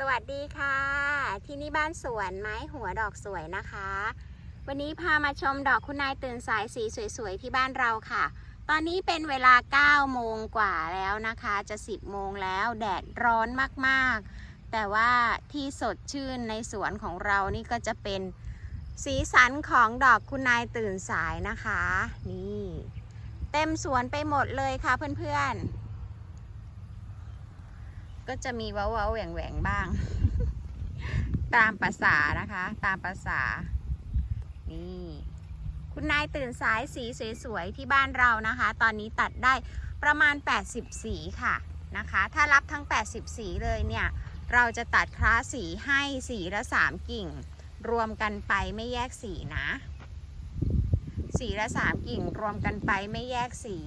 สวัสดีค่ะ ที่นี่บ้านสวนไม้หัวดอกสวยนะคะ วันนี้พามาชมดอกคุณนายตื่นสายสีสวยๆที่บ้านเราค่ะ ตอนนี้เป็นเวลา 9 โมงกว่าแล้วนะคะ จะ 10 โมงแล้วแดดร้อนมากๆ แต่ว่าที่สดชื่นในสวนของเรานี่ก็จะเป็นสีสันของดอกคุณนายตื่นสายนะคะ นี่ เต็มสวนไปหมดเลยค่ะเพื่อนๆ ก็จะมีเว้าๆแหว่งๆบ้าง ตามภาษานะคะ ตามภาษา นี่ คุณนายตื่นสายสีสวยๆที่บ้านเรานะคะ ตอนนี้ตัดได้ประมาณ 80 สีค่ะนะคะ ถ้ารับทั้ง 80 สีเลยเนี่ย เราจะตัดคลาสสีให้สีละ 3 กิ่ง รวมกันไปไม่แยกสีนะ สีละ 3 กิ่งรวมกันไปไม่แยกสี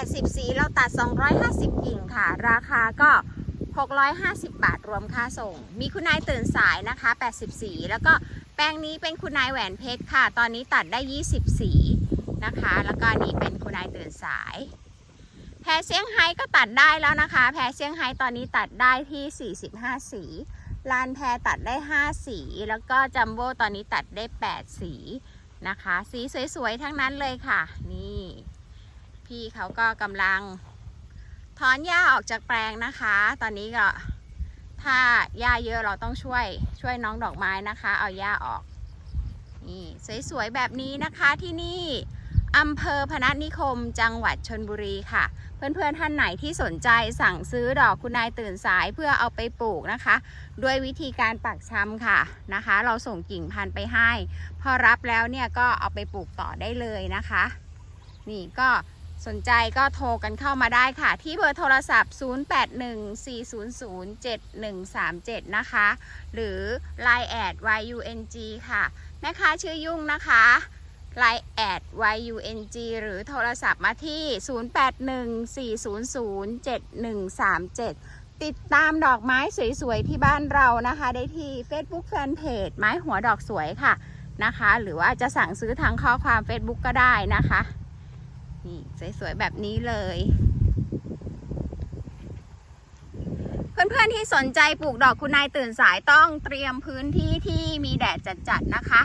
80 สีเราตัด 250 กิ่งค่ะ ราคาก็ 650 บาทรวมค่าส่ง มีคุณนายตื่นสายนะคะ 80 สี แล้วก็แปลงนี้เป็นคุณนายแหวนเพชรค่ะ ตอนนี้ตัดได้ 20 สีนะคะ แล้วก็นนี้เป็นคุณนายตื่นสาย แพรเซี่ยงไฮ้ก็ตัดได้แล้วนะคะ แพรเซี่ยงไฮ้ตอนนี้ตัดได้ที่ 45 สีลานแพรตัดได้ 5 สี แล้วก็จัมโบ้ตอนนี้ตัดได้ 8 สีนะคะ สีสวยๆ ทั้งนั้นเลยค่ะ นี่ พี่เขาก็กำลังถอนหญ้าออกจากแปลงนะคะ ตอนนี้ก็ถ้าหญ้าเยอะเราต้องช่วยช่วยน้องดอกไม้นะคะ เอาหญ้าออก นี่สวยๆแบบนี้นะคะที่นี่อำเภอพนัสนิคมจังหวัดชนบุรีค่ะ เพื่อนๆท่านไหนที่สนใจสั่งซื้อดอกคุณนายตื่นสายเพื่อเอาไปปลูกนะคะ ด้วยวิธีการปักชำค่ะนะคะ เราส่งกิ่งพันธุ์ไปให้ พอรับแล้วเนี่ยก็เอาไปปลูกต่อได้เลยนะคะ นี่ก็ สนใจก็โทรกันเข้ามาได้ค่ะ ที่เบอร์โทรศัพท์ 0814007137 นะคะ หรือ Line แอด YUNG ค่ะ แม่ค้าชื่อยุ่งนะคะ Line แอด YUNG หรือโทรศัพท์มาที่ 0814007137 ติดตามดอกไม้สวยๆ ที่บ้านเรานะคะ ได้ที่ Facebook Fanpage ไม้หัวดอกสวยค่ะนะคะ หรือว่าจะสั่งซื้อทางข้อความ Facebook ก็ได้นะคะ นี่สวยๆแบบนี้เลย เพื่อนๆที่สนใจปลูกดอกคุณนายตื่นสายต้องเตรียมพื้นที่ที่มีแดดจัดๆนะคะ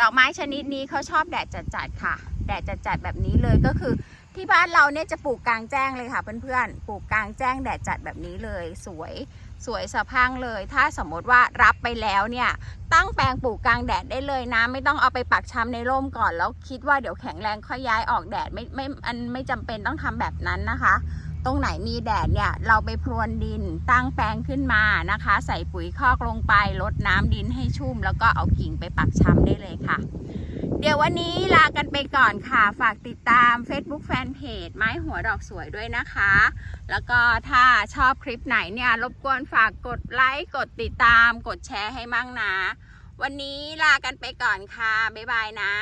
ดอกไม้ชนิดนี้เขาชอบแดดจัดๆค่ะ แดดจัดๆแบบนี้เลยก็คือ ที่บ้านเราเนี่ยจะปลูกกลางแจ้งเลยค่ะเพื่อนๆ ปลูกกลางแจ้งแดดจัดแบบนี้เลย สวยสวยสะพังเลย ถ้าสมมติว่ารับไปแล้วเนี่ยตั้งแปลงปลูกกลางแดดได้เลยนะ ไม่ต้องเอาไปปักชำในร่มก่อนแล้วคิดว่าเดี๋ยวแข็งแรงค่อยย้ายออกแดดไม่ไม่อันไม่จำเป็นต้องทำแบบนั้นนะคะ ตรงไหนมีแดดเนี่ยเราไปพรวนดินตั้งแปลงขึ้นมานะคะ ใส่ปุ๋ยคอกลงไปลดน้ำดินให้ชุ่ม แล้วก็เอากิ่งไปปักชำได้เลยค่ะ เดี๋ยววันนี้ลากันไปก่อนค่ะ ฝากติดตาม Facebook Fanpage ไม้หัวดอกสวยด้วยนะคะ แล้วก็ถ้าชอบคลิปไหนเนี่ยรบกวนฝากกดไลค์กดติดตาม กดแชร์ให้มั่งนะ วันนี้ลากันไปก่อนค่ะ บ๊ายบายนะ